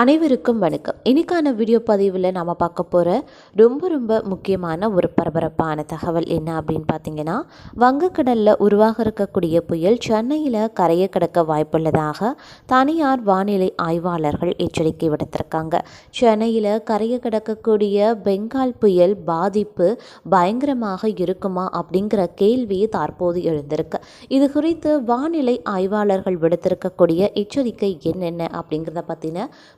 அனைவருக்கும் வணக்கம். இன்னைக்கான வீடியோ பதிவில் நாம் பார்க்க போகிற ரொம்ப ரொம்ப முக்கியமான ஒரு பரபரப்பான தகவல் என்ன அப்படின்னு பார்த்தீங்கன்னா வங்கக்கடலில் உருவாக இருக்கக்கூடிய புயல் சென்னையில் கரையை கடக்க வாய்ப்புள்ளதாக தனியார் வானிலை ஆய்வாளர்கள் எச்சரிக்கை விடுத்திருக்காங்க. சென்னையில் கரையை கடக்கக்கூடிய பெங்கால் புயல் பாதிப்பு பயங்கரமாக இருக்குமா அப்படிங்கிற கேள்வி தற்போது எழுந்திருக்கு. இது குறித்து வானிலை ஆய்வாளர்கள் விடுத்திருக்கக்கூடிய எச்சரிக்கை என்னென்ன அப்படிங்கிறத பற்றின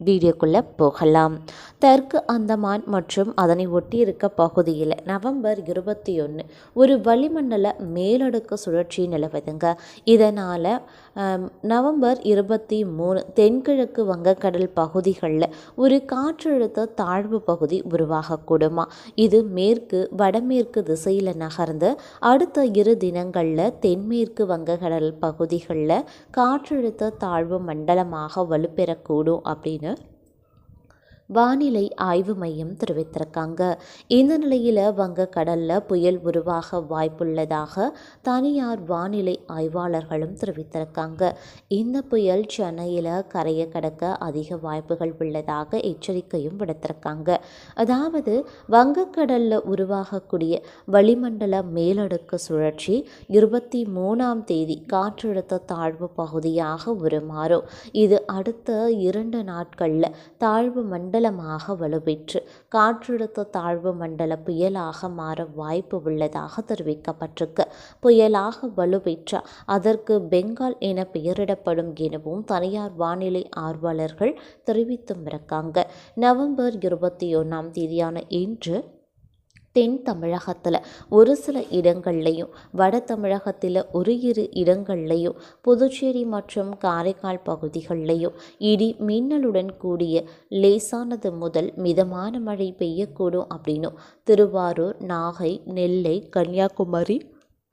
வீடியோக்குள்ளே போகலாம். தெற்கு அந்தமான் மற்றும் அதனை ஒட்டி இருக்க பகுதியில் நவம்பர் இருபத்தி ஒன்று ஒரு வளிமண்டல மேலடுக்கு சுழற்சி நிலவுதுங்க. இதனால் நவம்பர் இருபத்தி மூணு தென்கிழக்கு வங்கக்கடல் பகுதிகளில் ஒரு காற்றழுத்த தாழ்வு பகுதி உருவாகக்கூடுமா? இது மேற்கு வடமேற்கு திசையில் நகர்ந்து அடுத்த இரு தினங்களில் தென்மேற்கு வங்கக்கடல் பகுதிகளில் காற்றழுத்த தாழ்வு மண்டலமாக வலுப்பெறக்கூடும் அப்படின்னு வானிலை ஆய்வு மையம் தெரிவித்திருக்காங்க. இந்த நிலையில் வங்கக்கடலில் புயல் உருவாக வாய்ப்புள்ளதாக தனியார் வானிலை ஆய்வாளர்களும் தெரிவித்திருக்காங்க. இந்த புயல் சென்னையில் கரையை கடக்க அதிக வாய்ப்புகள் உள்ளதாக எச்சரிக்கையும் விடுத்திருக்காங்க. அதாவது வங்கக்கடலில் உருவாகக்கூடிய வளிமண்டல மேலடுக்கு சுழற்சி இருபத்தி மூணாம் தேதி காற்றழுத்த தாழ்வு பகுதியாக உருமாறும். இது அடுத்த இரண்டு நாட்களில் தாழ்வு மண்டல மண்டலமாக வலுப்பெற்று காற்றழுத்த தாழ்வு மண்டல புயலாக மாற வாய்ப்பு உள்ளதாக தெரிவிக்கப்பட்டிருக்கு. புயலாக வலுப்பெற்ற அதற்கு பெங்கால் என பெயரிடப்படும் எனவும் தனியார் வானிலை ஆர்வலர்கள் தெரிவித்தும் இருக்காங்க. நவம்பர் இருபத்தி ஒன்றாம் தேதியான இன்று தென் தமிழகத்தில் ஒரு சில இடங்கள்லையும் வட தமிழகத்தில் ஒரு இரு இடங்கள்லையும் புதுச்சேரி மற்றும் காரைக்கால் பகுதிகளிலையும் இடி மின்னலுடன் கூடிய லேசானது முதல் மிதமான மழை பெய்யக்கூடும் அப்படின்னும் திருவாரூர் நாகை நெல்லை கன்னியாகுமரி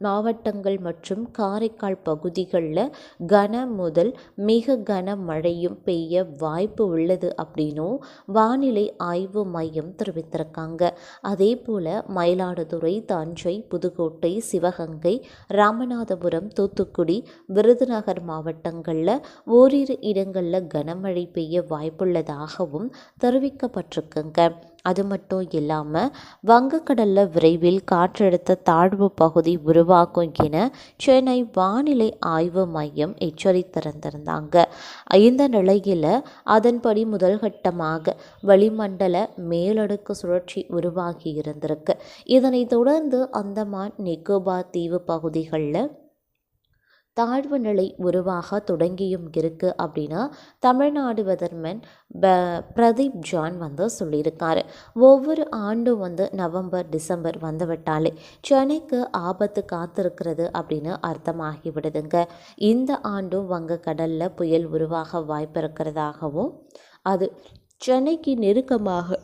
மாவட்டங்கள் மற்றும் காரைக்கால் பகுதிகளில் கன முதல் மிக கன மழையும் பெய்ய வாய்ப்பு உள்ளது அப்படின்னும் வானிலை ஆய்வு மையம் தெரிவித்திருக்காங்க. அதே போல் மயிலாடுதுறை தஞ்சை புதுக்கோட்டை சிவகங்கை ராமநாதபுரம் தூத்துக்குடி விருதுநகர் மாவட்டங்களில் ஓரிரு இடங்களில் கனமழை பெய்ய வாய்ப்புள்ளதாகவும் தெரிவிக்கப்பட்டிருக்குங்க. அது மட்டும் இல்லாமல் வங்கக்கடலில் விரைவில் காற்றழுத்த தாழ்வு பகுதி உருவாகும் என சென்னை வானிலை ஆய்வு மையம் எச்சரித்திருந்திருந்தாங்க இந்த நிலையில் அதன்படி முதல்கட்டமாக வளிமண்டல மேலடுக்கு சுழற்சி உருவாகி இருந்திருக்கு. இதனைத் தொடர்ந்து அந்தமான் நிக்கோபார் தீவு பகுதிகளில் தாழ்வு நிலை உருவாக தொடங்கியும் இருக்குது அப்படின்னு தமிழ்நாடு வெதர்மேன் ப பிரதீப் ஜான் வந்து சொல்லியிருக்காரு. ஒவ்வொரு ஆண்டும் வந்து நவம்பர் டிசம்பர் வந்துவிட்டாலே சென்னைக்கு ஆபத்து காத்திருக்கிறது அப்படின்னு அர்த்தமாகி விடுதுங்க இந்த ஆண்டும் வங்கக்கடலில் புயல் உருவாக வாய்ப்பு இருக்கிறதாகவும் அது சென்னைக்கு நெருக்கமாக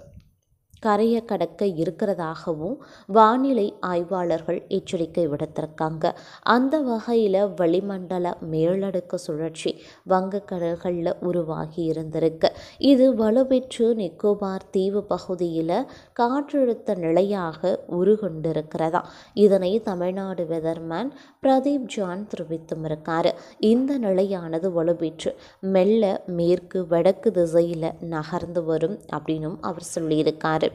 கரையை கடக்க இருக்கிறதாகவும் வானிலை ஆய்வாளர்கள் எச்சரிக்கை விடுத்திருக்காங்க. அந்த வகையில் வளிமண்டல மேலடுக்கு சுழற்சி வங்கக்கடல்களில் உருவாகி இருந்திருக்கு. இது வலுப்பெற்று நிக்கோபார் தீவு பகுதியில் காற்றழுத்த நிலையாக உருகொண்டிருக்கிறதா? இதனை தமிழ்நாடு வெதர்மேன் பிரதீப் ஜான் தெரிவித்தும் இருக்கார். இந்த நிலையானது வலுப்பெற்று மெல்ல மேற்கு வடக்கு திசையில் நகர்ந்து வரும் அப்படின்னும் அவர் சொல்லியிருக்காரு.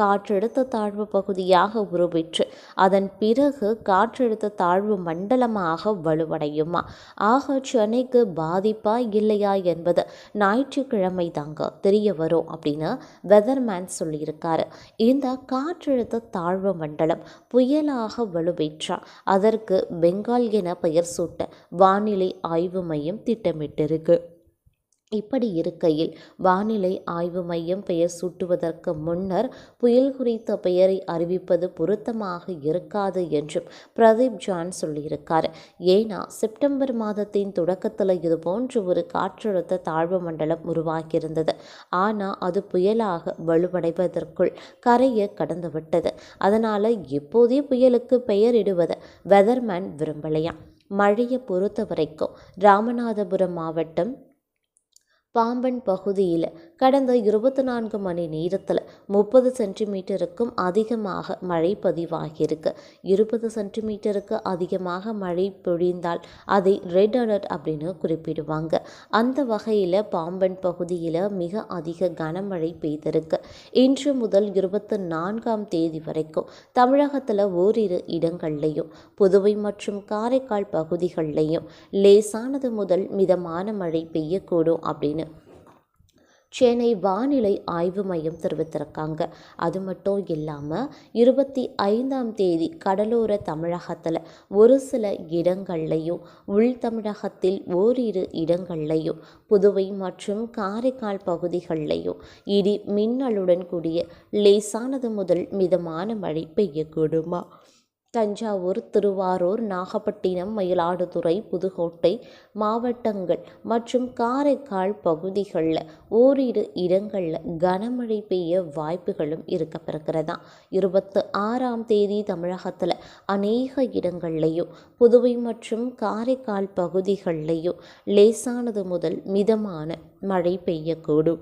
காற்றழுத்த தாழ்வு பகுதியாக உருவிற்று அதன் பிறகு காற்றழுத்த தாழ்வு மண்டலமாக வலுவடையுமா? ஆக சென்னைக்கு பாதிப்பா இல்லையா என்பது ஞாயிற்றுக்கிழமை தாங்க தெரிய வரும் அப்படின்னு வெதர்மேன் சொல்லியிருக்காரு. இந்த காற்றழுத்த தாழ்வு மண்டலம் புயலாக வலுவேற்றா அதற்கு பெங்கால் என பெயர் சூட்ட வானிலை ஆய்வு மையம் திட்டமிட்டிருக்கு. இப்படி இருக்கையில் வானிலை ஆய்வு மையம் பெயர் சூட்டுவதற்கு முன்னர் புயல் குறித்த பெயரை அறிவிப்பது பொருத்தமாக இருக்காது என்றும் பிரதீப் ஜான் சொல்லியிருக்கார். ஏன்னா செப்டம்பர் மாதத்தின் தொடக்கத்தில் இது போன்ற ஒரு காற்றழுத்த தாழ்வு மண்டலம் உருவாகியிருந்தது. ஆனால் அது புயலாக வலுவடைவதற்குள் கரையை கடந்துவிட்டது. அதனால் இப்போதே புயலுக்கு பெயரிடுவது வெதர்மேன் விரும்பலையா மழையை பொறுத்த வரைக்கும் ராமநாதபுரம் மாவட்டம் பாம்பன் பகுதியில் கடந்த இருபத்தி நான்கு மணி நேரத்தில் முப்பது சென்டிமீட்டருக்கும் அதிகமாக மழை பதிவாகியிருக்கு. இருபது சென்டிமீட்டருக்கு அதிகமாக மழை பொழிந்தால் அதை ரெட் அலர்ட் அப்படின்னு குறிப்பிடுவாங்க. அந்த வகையில் பாம்பன் பகுதியில் மிக அதிக கனமழை பெய்திருக்கு. இன்று முதல் இருபத்தி நான்காம் தேதி வரைக்கும் தமிழகத்தில் ஓரிரு இடங்கள்லையும் புதுவை மற்றும் காரைக்கால் பகுதிகளிலையும் லேசானது முதல் மிதமான மழை பெய்யக்கூடும் அப்படின்னு சென்னை வானிலை ஆய்வு மையம் தெரிவித்திருக்காங்க. அது மட்டும் இல்லாமல் இருபத்தி ஐந்தாம் தேதி கடலோர தமிழகத்தில் ஒரு சில இடங்கள்லையும் உள் தமிழகத்தில் ஓரிரு இடங்கள்லையும் புதுவை மற்றும் காரைக்கால் பகுதிகளிலையும் இடி மின்னலுடன் கூடிய லேசானது முதல் மிதமான மழை பெய்யக்கூடுமா? தஞ்சாவூர் திருவாரூர் நாகப்பட்டினம் மயிலாடுதுறை புதுக்கோட்டை மாவட்டங்கள் மற்றும் காரைக்கால் பகுதிகளில் ஓரிரு இடங்களில் கனமழை பெய்ய வாய்ப்புகளும் இருக்கப்பெறுகிறதா? இருபத்து ஆறாம் தேதி தமிழகத்தில் அநேக இடங்கள்லையும் புதுவை மற்றும் காரைக்கால் பகுதிகளிலையும் லேசானது முதல் மிதமான மழை பெய்யக்கூடும்.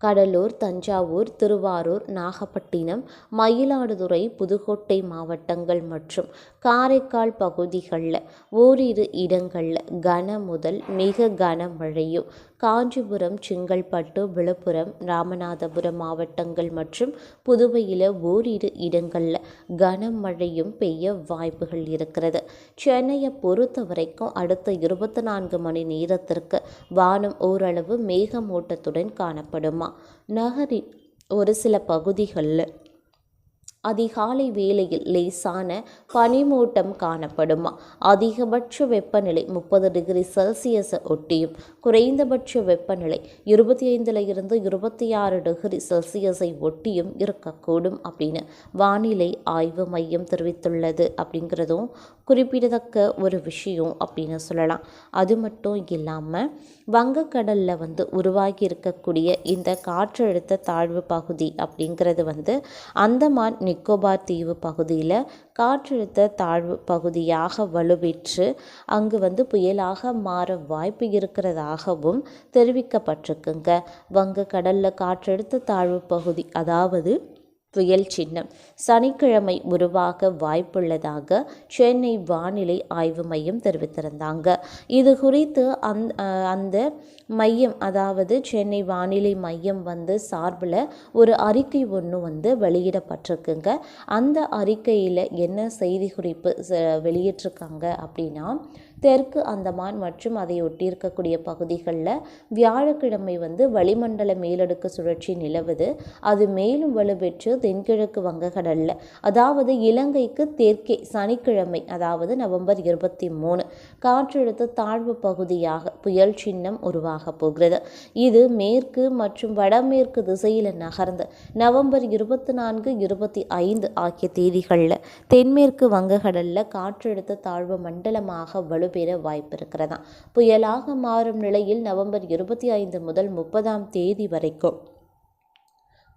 கடலூர் தஞ்சாவூர் திருவாரூர் நாகப்பட்டினம் மயிலாடுதுறை புதுக்கோட்டை மாவட்டங்கள் மற்றும் காரைக்கால் பகுதிகளில் ஓரிரு இடங்களில் கன முதல் மிக கன மழையும் காஞ்சிபுரம் செங்கல்பட்டு விழுப்புரம் ராமநாதபுரம் மாவட்டங்கள் மற்றும் புதுவையில் ஓரிரு இடங்களில் கனமழையும் பெய்ய வாய்ப்புகள் இருக்கிறது. சென்னையை பொறுத்த வரைக்கும் அடுத்த இருபத்தி நான்கு மணி நேரத்திற்கு வானம் ஓரளவு மேகமூட்டத்துடன் காணப்படுமா? நகரின் ஒரு சில பகுதிகளில் அதிகாலை வேளையில் லேசான பனிமூட்டம் காணப்படுமா? அதிகபட்ச வெப்பநிலை முப்பது டிகிரி செல்சியஸை ஒட்டியும் குறைந்தபட்ச வெப்பநிலை இருபத்தி ஐந்தில் இருந்து இருபத்தி ஆறு டிகிரி செல்சியஸை ஒட்டியும் இருக்கக்கூடும் அப்படின்னு வானிலை ஆய்வு மையம் தெரிவித்துள்ளது அப்படிங்கிறதும் குறிப்பிடத்தக்க ஒரு விஷயம் அப்படின்னு சொல்லலாம். அது மட்டும் இல்லாமல் வங்கக்கடலில் வந்து உருவாகி இருக்கக்கூடிய இந்த காற்றழுத்த தாழ்வு பகுதி அப்படிங்கிறது வந்து அந்தமான் நிக்கோபார் தீவு பகுதியில் காற்றழுத்த தாழ்வு பகுதியாக வலுவிற்று அங்கு வந்து புயலாக மாற வாய்ப்பு இருக்கிறதாகவும் தெரிவிக்கப்பட்டிருக்குங்க. வங்கக்கடலில் காற்றழுத்த தாழ்வு பகுதி அதாவது புயல் சின்னம். சனிக்கிழமை உருவாக வாய்ப்புள்ளதாக சென்னை வானிலை ஆய்வு மையம் தெரிவித்திருந்தாங்க. இது குறித்து அந் அந்த மையம் அதாவது சென்னை வானிலை மையம் வந்து சார்பில் ஒரு அறிக்கை ஒன்று வந்து வெளியிடப்பட்டிருக்குங்க. அந்த அறிக்கையில் என்ன செய்தி குறிப்பு வெளியிட்டிருக்காங்க அப்படின்னா தெற்கு அந்தமான் மற்றும் அதை ஒட்டியிருக்கக்கூடிய பகுதிகளில் வியாழக்கிழமை வந்து வளிமண்டல மேலடுக்கு சுழற்சி நிலவுது. அது மேலும் வலுப்பெற்று தென்கிழக்கு வங்கக்கடலில் அதாவது இலங்கைக்கு தெற்கே சனிக்கிழமை அதாவது நவம்பர் இருபத்தி மூணு காற்றழுத்த தாழ்வு பகுதியாக புயல் சின்னம் உருவாக போகிறது. இது மேற்கு மற்றும் வடமேற்கு திசையில் நகர்ந்து நவம்பர் இருபத்தி நான்கு இருபத்தி ஐந்து ஆகிய தேதிகளில் தென்மேற்கு வங்கக்கடலில் காற்றழுத்த தாழ்வு மண்டலமாக வலு வலுப்பெற வாய்ப்பு இருக்கிறதா புயலாக மாறும் நிலையில் நவம்பர் இருபத்தி ஐந்து முதல் முப்பதாம் தேதி வரைக்கும்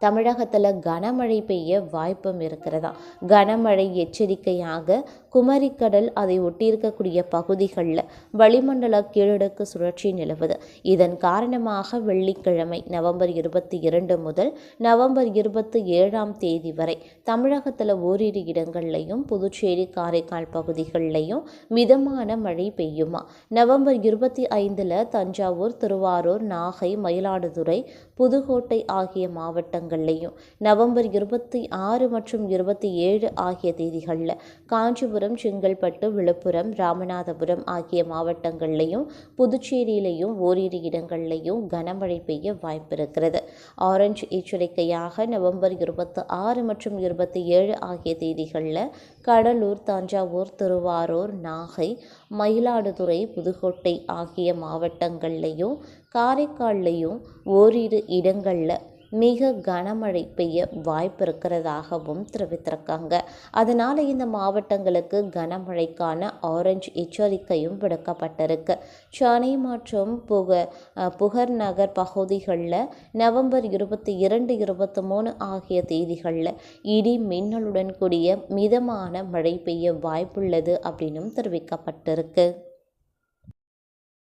தமிழகத்தில் கனமழை பெய்ய வாய்ப்பும் இருக்கிறதா கனமழை எச்சரிக்கையாக குமரிக்கடல் அதை ஒட்டியிருக்கக்கூடிய பகுதிகளில் வளிமண்டல கீழடுக்கு சுழற்சி நிலவுது. இதன் காரணமாக வெள்ளிக்கிழமை நவம்பர் இருபத்தி இரண்டு முதல் நவம்பர் இருபத்தி ஏழாம் தேதி வரை தமிழகத்தில் ஓரிரு இடங்கள்லையும் புதுச்சேரி காரைக்கால் பகுதிகளிலையும் மிதமான மழை பெய்யுமா? நவம்பர் இருபத்தி ஐந்தில் தஞ்சாவூர் திருவாரூர் நாகை மயிலாடுதுறை புதுக்கோட்டை ஆகிய மாவட்டங்கள்லையும் நவம்பர் இருபத்தி ஆறு மற்றும் இருபத்தி ஏழு ஆகிய தேதிகளில் காஞ்சிபுரம் காஞ்சிபுரம் செங்கல்பட்டு விழுப்புரம் ராமநாதபுரம் ஆகிய மாவட்டங்கள்லையும் புதுச்சேரியிலையும் ஓரிரு இடங்கள்லையும் கனமழை பெய்ய வாய்ப்பிருக்கிறது. ஆரஞ்சு எச்சரிக்கையாக நவம்பர் இருபத்தி ஆறு மற்றும் இருபத்தி ஏழு ஆகிய தேதிகளில் கடலூர் தஞ்சாவூர் திருவாரூர் நாகை மயிலாடுதுறை புதுக்கோட்டை ஆகிய மாவட்டங்கள்லையும் காரைக்கால்லையும் ஓரிரு இடங்களில் மிக கனமழை பெய்ய வாய்ப்பு இருக்கிறதாகவும் தெரிவித்திருக்காங்க. அதனால் இந்த மாவட்டங்களுக்கு கனமழைக்கான ஆரஞ்சு எச்சரிக்கையும் விடுக்கப்பட்டிருக்கு. சென்னை மற்றும் புக புகர் நகர் பகுதிகளில் நவம்பர் இருபத்தி இரண்டு இருபத்தி மூணு ஆகிய தேதிகளில் இடி மின்னலுடன் கூடிய மிதமான மழை பெய்ய வாய்ப்புள்ளது அப்படின்னும் தெரிவிக்கப்பட்டிருக்கு.